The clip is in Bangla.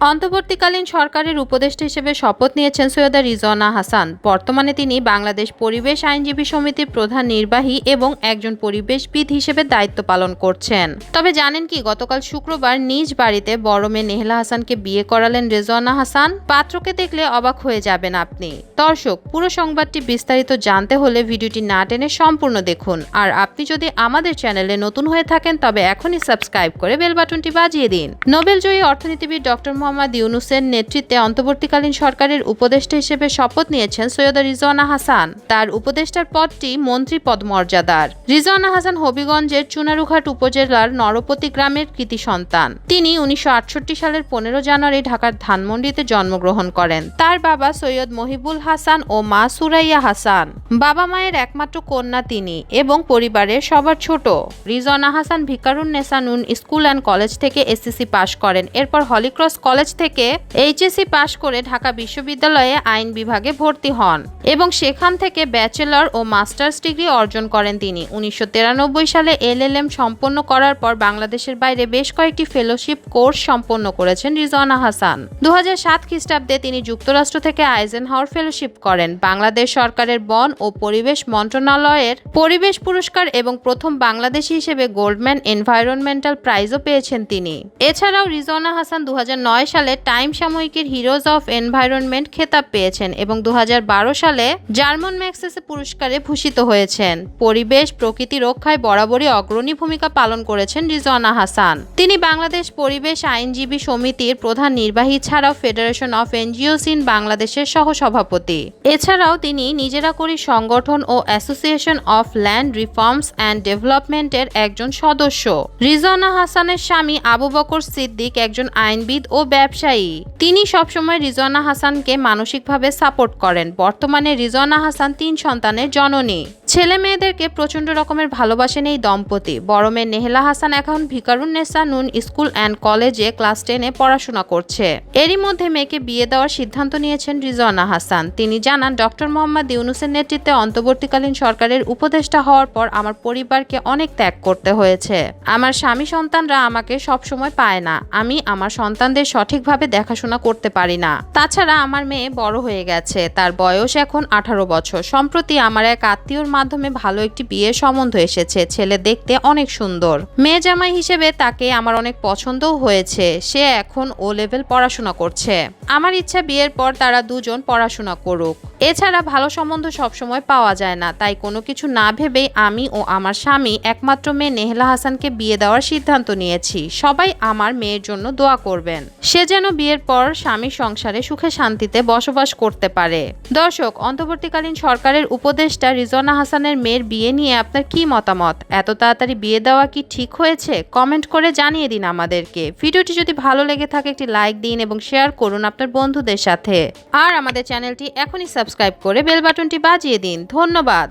অন্তর্বর্তীকালীন সরকারের উপদেষ্টা হিসেবে শপথ নিয়েছেন সৈয়দা রিজওয়ানা হাসান। বর্তমানে তিনি বাংলাদেশ পরিবেশ আইনজীবী সমিতির প্রধান নির্বাহী এবং একজন পরিবেশবিদ হিসেবে দায়িত্ব পালন করছেন। তবে জানেন কি, গতকাল শুক্রবার নিজ বাড়িতে বড় মেয়ে নেহলা হাসানকে বিয়ে করালেন রেজওয়ানা হাসান। পাত্রকে দেখলে অবাক হয়ে যাবেন আপনি। দর্শক, পুরো সংবাদটি বিস্তারিত জানতে হলে ভিডিওটি না টেনে সম্পূর্ণ দেখুন। আর আপনি যদি আমাদের চ্যানেলে নতুন হয়ে থাকেন, তবে এখনই সাবস্ক্রাইব করে বেল বাটনটি বাজিয়ে দিন। নোবেলজয়ী অর্থনীতিবিদ ডক্টর মোহাম্মদ ইউনুসের নেতৃত্বে অন্তর্বর্তীকালীন সরকারের উপদেষ্টা হিসেবে শপথ নিয়েছেন সৈয়দা রিজওয়ানা হাসান। তার উপদেষ্টার পদটি মন্ত্রী পদ মর্যাদার রিজওয়ানা হাসান হবিগঞ্জের চুনারুঘাট উপজেলার নরপতি গ্রামের কৃতি সন্তান। তিনি উনিশশো আটষট্টি সালের পনেরো জানুয়ারি ঢাকার ধানমন্ডিতে জন্মগ্রহণ করেন। তার বাবা সৈয়দ মহিবুল হাসান ও মা সুরাইয়া হাসান। বাবা মায়ের একমাত্র কন্যা তিনি এবং পরিবারের সবার ছোট। Rizwana Hasan Viqarun Nisanoon school and college থেকে এসএসসি পাশ করেন। এরপর হলিক্রস কলেজ থেকে এইচএসসি পাশ করে ঢাকা বিশ্ববিদ্যালয়ে আইন বিভাগে ভর্তি হন এবং সেখান থেকে ব্যাচেলর ও মাস্টার্স ডিগ্রি অর্জন করেন তিনি। উনিশশো তিরানব্বই সালে এলএলএম সম্পন্ন করার পর বাংলাদেশের বাইরে বেশ কয়েকটি ফেলোশিপ কোর্স সম্পন্ন করেছেন রিজওয়ানা হাসান। দু হাজার সাত খ্রিস্টাব্দে তিনি যুক্তরাষ্ট্র থেকে আইজেনহাওয়ার ফেলোশিপ করেন। বাংলাদেশ সরকারের বন ও পরিবেশ মন্ত্রণালয়ের পরিবেশ পুরস্কার এবং প্রথম বাংলাদেশি হিসেবে গোল্ডম্যান এনভায়রনমেন্টাল প্রাইজও পেয়েছেন তিনি। এছাড়াও রিজওয়ানা হাসান দু হাজার নয় সালে টাইম সাময়িকীর হিরোজ অফ এনভায়রনমেন্ট খেতাব পেয়েছেন এবং দুহাজার বারো সালে জার্মান ম্যাক্সেসে পুরস্কারে ভূষিত হয়েছেন। পরিবেশ, প্রকৃতি রক্ষায় বরাবরই অগ্রণী ভূমিকা পালন করেছেন রিজওয়ানা হাসান। তিনি বাংলাদেশ পরিবেশ আইনজীবী সমিতির প্রধান নির্বাহী ছাড়াও ফেডারেশন অফ এনজিওস ইন বাংলাদেশের সহসভাপতি। এছাড়াও তিনি নিজেরা করি সংগঠন ও association of land reforms and ডেভেলপমেন্টের একজন সদস্য। রিজওয়ানা হাসানের স্বামী আবু বকর সিদ্দিক একজন আইনবিদ ও ব্যবসায়ী। তিনি সবসময় রিজওয়ানা হাসানকে মানসিকভাবে সাপোর্ট করেন। বর্তমানে রিজওয়ানা হাসান তিন সন্তানের জননী। ছেলে মেয়েদেরকে প্রচণ্ড রকমের ভালোবাসেন এই দম্পতি। বড় মেয়ে নেহেলা হাসান এখন ভিকারুন্নেসা নুন স্কুল অ্যান্ড কলেজে ক্লাস টেনে পড়াশোনা করছে। এরই মধ্যে মেয়েকে বিয়ে দেওয়ার সিদ্ধান্ত নিয়েছেন রিজওয়ানা হাসান। তিনি জানান, ডক্টর মোহাম্মদ ইউনুসের নেতৃত্বে অন্তর্বর্তীকালীন সরকারের উপদেষ্টা হওয়ার পর আমার পরিবারকে অনেক ত্যাগ করতে হয়েছে। আমার স্বামী সন্তানরা আমাকে সবসময় পায় না। আমি আমার সন্তানদের সঠিকভাবে দেখাশোনা করতে পারি না। তাছাড়া আমার মেয়ে বড় হয়ে গেছে। তার বয়স এখন আঠারো বছর। সম্প্রতি আমার এক আত্মীয়র মাধ্যমে ভালো একটি বিয়ের সম্বন্ধ এসেছে, ছেলে দেখতে অনেক সুন্দর। মেয়ে জামাই হিসেবে তাকে আমার অনেক পছন্দও হয়েছে, সে এখন ও লেভেল পড়াশোনা করছে। আমার ইচ্ছা বিয়ের পর তারা দুজন পড়াশোনা করুক। এছাড়া ভালো সম্বন্ধ সবসময় পাওয়া যায় না। তাই কোনো কিছু না ভেবেই আমি ও আমার স্বামী একমাত্র মেয়ে নেহলা হাসানকে বিয়ে দেওয়ার সিদ্ধান্ত নিয়েছি। সবাই আমার মেয়ের জন্য দোয়া করবেন। সে যেন বিয়ের পর স্বামীর সংসারে সুখে শান্তিতে বসবাস করতে পারে। দর্শক, অন্তর্বর্তীকালীন সরকারের উপদেষ্টা রিজনা হাসানের মেয়ের বিয়ে নিয়ে আপনার কি মতামত? এত তাড়াতাড়ি বিয়ে দেওয়া কি ঠিক হয়েছে? কমেন্ট করে জানিয়ে দিন আমাদেরকে। ভিডিওটি যদি ভালো লেগে থাকে, একটি লাইক দিন এবং শেয়ার করুন আপনার বন্ধুদের সাথে। আর আমাদের চ্যানেলটি এখনই সাবস্ক্রাইব করে বেল বাটনটি বাজিয়ে দিন। ধন্যবাদ।